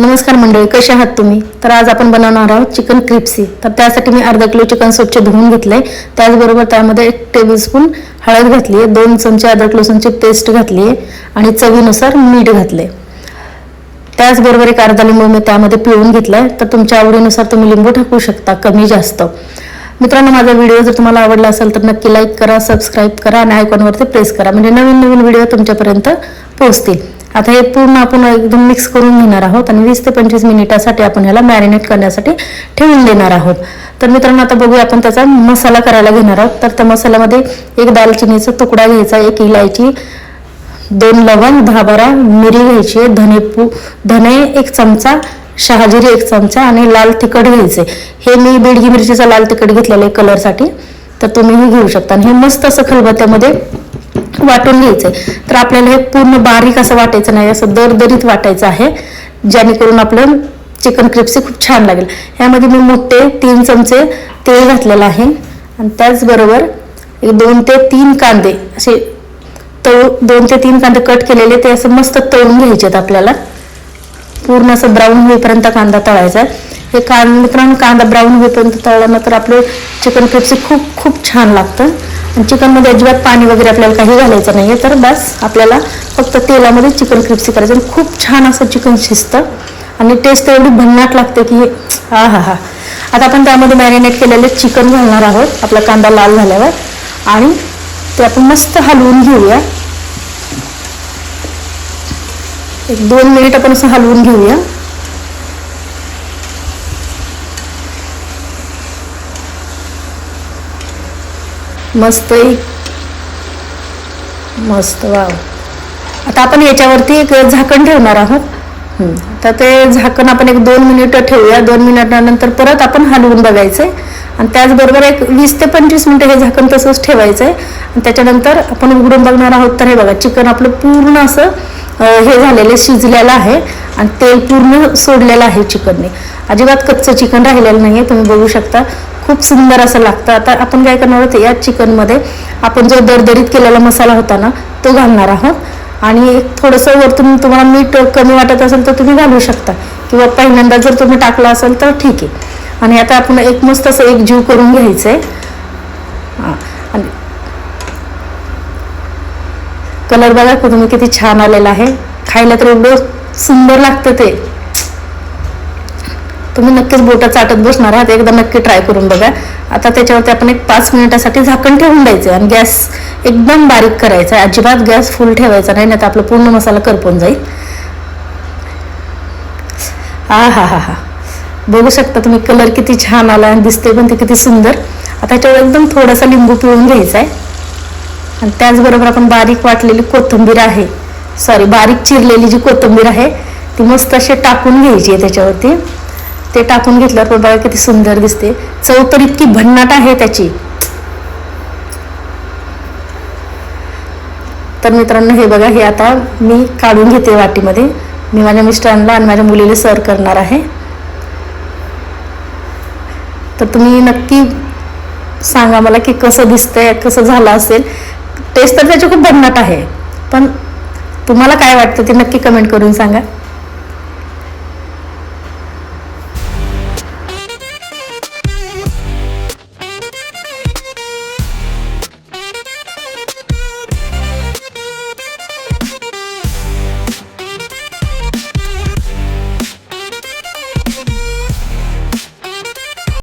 नमस्कार मंडळी कसे आहात तुम्ही? तर आज आपण बनवणार आहोत चिकन क्रिप्सी. तर त्यासाठी मी अर्धा किलो चिकन स्वच्छ धुवून घेतलंय. त्याचबरोबर त्यामध्ये एक टेबलस्पून हळद घातली आहे दोन चमचे अद्रक लसूणची पेस्ट घातली आहे आणि चवीनुसार मीठ घातले त्याचबरोबर एक अर्धा लिंबू मी त्यामध्ये पिळून घेतलाय. तर तुमच्या आवडीनुसार तुम्ही लिंबू टाकू शकता कमी जास्त. मित्रांनो माझा व्हिडिओ जर तुम्हाला आवडला असेल तर नक्की लाईक करा सबस्क्राईब करा आणि आयकॉनवरती प्रेस करा. म्हणजे नवीन नवीन व्हिडिओ तुमच्यापर्यंत पोहोचतील. आता हे पूर्ण आपण एकदम मिक्स करून घेणार आहोत आणि वीस ते पंचवीस मिनिटासाठी आपण ह्याला मॅरिनेट करण्यासाठी ठेवून देणार आहोत. तर मित्रांनो आता बघूया आपण त्याचा मसाला करायला घेणार आहोत. तर त्या मसाल्यामध्ये एक दालचिनीचा तुकडा घ्यायचा एक इलायची दोन लवंग दहा बारा मिरी घ्यायची धने पू धने एक चमचा शहाजिरी एक चमचा आणि लाल तिखट घ्यायचे. हे मी बेडगी मिरचीचा लाल तिखट घेतलेलं आहे कलरसाठी तर तुम्हीही घेऊ शकता. आणि हे मस्त असं खलबत्त्यामध्ये वाटून घ्यायचंय तर आपल्याला हे पूर्ण बारीक असं वाटायचं नाही असं दरदरीत वाटायचं आहे जेणेकरून आपलं चिकन क्रिप्सी खूप छान लागेल. ह्यामध्ये मी मोठे तीन चमचे तेल घातलेलं आहे. आणि त्याचबरोबर एक दोन ते तीन कांदे असे तळ दोन ते तीन कांदे कट केलेले ते असं मस्त तळून घ्यायचे आहेत आपल्याला. पूर्ण असं ब्राऊन होईपर्यंत कांदा तळायचा आहे. हे कांदा मित्रांनो कांदा ब्राऊन होईपर्यंत तळल्यानंतर आपलं चिकन क्रिप्सी खूप खूप छान लागतं. चिकनमध्ये अजिबात पाणी वगैरे आपल्याला काही घालायचं नाही तर बस आपल्याला फक्त तेलामध्ये चिकन क्रिप्सी करायचं. आणि खूप छान असं चिकन शिजतं. आणि टेस्ट एवढी भन्नाट लागते की हा हा हा. आता आपण त्यामध्ये मॅरिनेट केलेले चिकन घालणार आहोत. आपला कांदा लाल झाल्यावर. आणि ते आपण मस्त हलवून घेऊया. एक दोन मिनिट आपण असं हलवून घेऊया. मस्त मस्त वाव. आता आपण याच्यावरती एक झाकण ठेवणार आहोत. तर ते झाकण आपण एक दोन मिनिटं ठेवूया. दोन मिनिटानंतर परत आपण हलवून बघायचंय. आणि त्याचबरोबर एक वीस ते पंचवीस मिनिटं हे झाकण तसंच ठेवायचं आहे आणि त्याच्यानंतर आपण उघडून बघणार आहोत तर हे बघा चिकन आपलं पूर्ण असं हे झालेलं शिजलेलं आहे. आणि तेल पूर्ण सोडलेलं आहे चिकनने. अजिबात कच्चं चिकन राहिलेलं नाही आहे तुम्ही बघू शकता. खूप सुंदर असं लागतं. आता आपण काय करणार आहोत या चिकनमध्ये आपण जो दरदरीत केलेला मसाला होता ना तो घालणार आहोत. आणि एक थोडंसं वरतून तुम्हाला मीठ कमी वाटत असेल तर तुम्ही घालू शकता. किंवा पहिल्यांदा जर तुम्ही टाकला असेल तर ठीक आहे. आणि आता आपण एक मस्त असं एक जीव करून घ्यायचं आहे आणि कलर बघा तुम्ही किती छान आलेला आहे. खायला तर एवढं सुंदर लागतं ते. तुम्ही नक्कीच बोटं चाटत बसणार आहात. एकदा नक्की ट्राय करून बघा. आता त्याच्यावरती आपण एक पाच मिनिटासाठी झाकण ठेवून द्यायचं आणि गॅस एकदम बारीक करायचा आहे. अजिबात गॅस फुल ठेवायचा नाही नाही तर आपलं पूर्ण मसाला करपून जाईल. हा हा हा हा. बघू शकता तुम्ही कलर किती छान आला आणि दिसते पण ते किती सुंदर. आता त्याच्यावर एकदम थोडासा लिंबू पिळून घ्यायचा आहे आणि त्याचबरोबर आपण बारीक वाटलेली कोथिंबीर आहे. सॉरी बारीक चिरलेली जी कोथिंबीर आहे ती मस्त अशी टाकून घ्यायची आहे त्याच्यावरती. ते टाकून घेतल्यावर पण बघा किती सुंदर दिसते. चव तर इतकी भन्नाट आहे त्याची. तर मित्रांनो हे बघा हे आता मी काढून घेते वाटीमध्ये. मी माझ्या मिस्टरांना आणि माझ्या मुलीला सर्व करणार आहे. तर तुम्ही नक्की सांगा मला की कसं दिसतंय कसं झालं असेल. टेस्ट तर त्याची खूप भन्नाट आहे. पण तुम्हाला काय वाटतं ते नक्की कमेंट करून सांगा.